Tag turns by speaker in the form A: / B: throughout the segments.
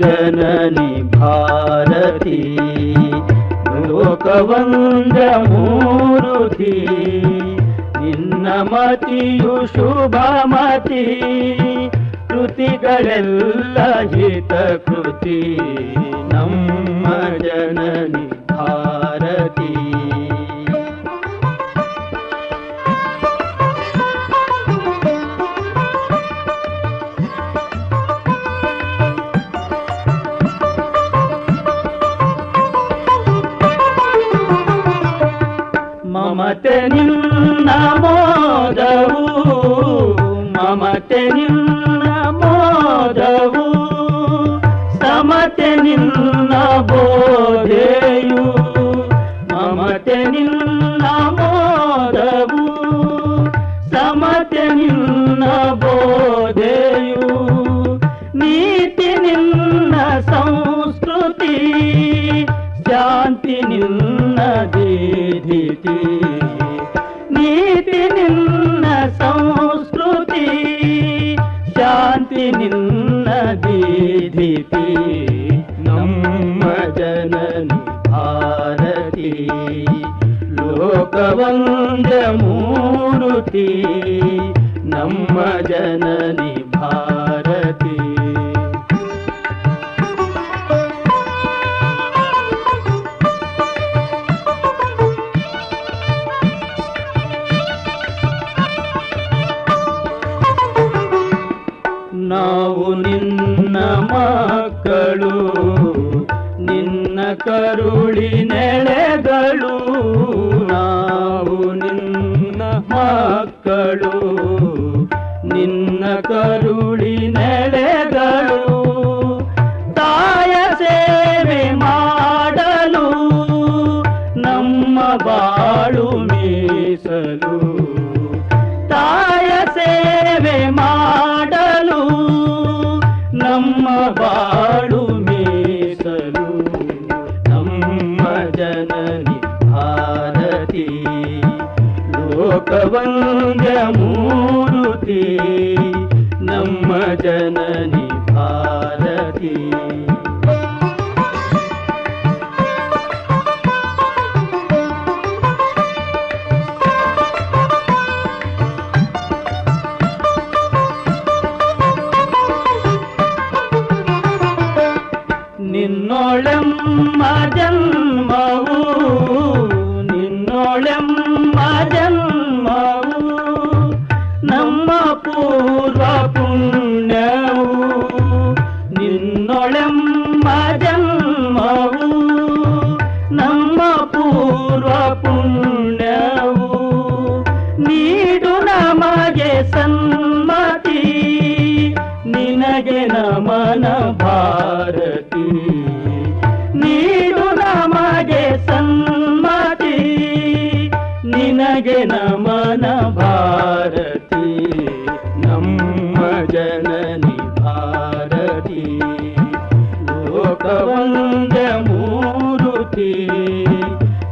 A: जननी भारती लोकवन्द मूरुधि निन्नमतियु शुभमति कृतिगಳೆಲ್ಲ हितकृति नम् మమతని నమోదవు మమతని నమోదవు సమతని మోదవు. మమతని నమోదవు సమతని మమతే నిన్న మోదవు. నీతి నిన్న సంస్కృతి. శాంతి నిన్న ధీతి ಶಾಂತಿ ನಿನ್ನ ದೀಧಿತಿ ನಮ್ಮ ಜನನಿ ಭಾರತಿ. ಲೋಕವಂದ ಮೂರುತಿ ನಮ್ಮ ಜನನಿ ಭಾರತಿ. ನಾವು ನಿನ್ನ ಮಕ್ಕಳು, ನಿನ್ನ ಕರುಳಿ ನೆಳೆಗಳು. ನಾವು ನಿನ್ನ ಮಕ್ಕಳು, ನಿನ್ನ ಕರುಳಿ ನೆಳೆಗಳು. ತಾಯ ಸೇವೆ ಮಾಡಲು ನಮ್ಮ ಬಾಳು ನಮ್ಮ ಬಾಳು ಮೀಸಲು ನಮ್ಮ ಜನನಿ ಭಾರತಿ. ಲೋಕವಂದ್ಯ ಮೂರುತಿ ನಮ್ಮ ಜನನಿ ಜನ್ಮವು ನಿನ್ನೊಳೆಮ್ಮ ನಮ್ಮ ಪೂರ್ವ ಪುಣ್ಯವು ನಿನ್ನೊಳೆಮ್ಮ ನಮ್ಮ ಪೂರ್ವ ಪುಣ್ಯವು. ನೀಡು ನಮಗೆ ಸನ್ಮತಿ ನಿನಗೆ ನಮನ ನಿನಗೆ ನಮನ ಭಾರತಿ, ನಮ್ಮ ಜನನಿ ಭಾರತಿ. ಲೋಕವಂದ ಮೂರುತಿ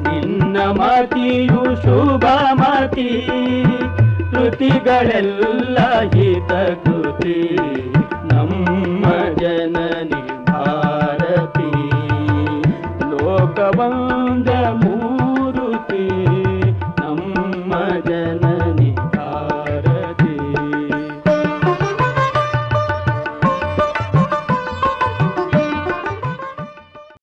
A: ನಿನ್ನ ಮತಿಯು ಶುಭ ಮತಿ. ಕೃತಿಗಳೆಲ್ಲ ಹಿತ ಕೃತಿ ನಮ್ಮ ಜನನಿ ಭಾರತಿ. ಲೋಕವಂದ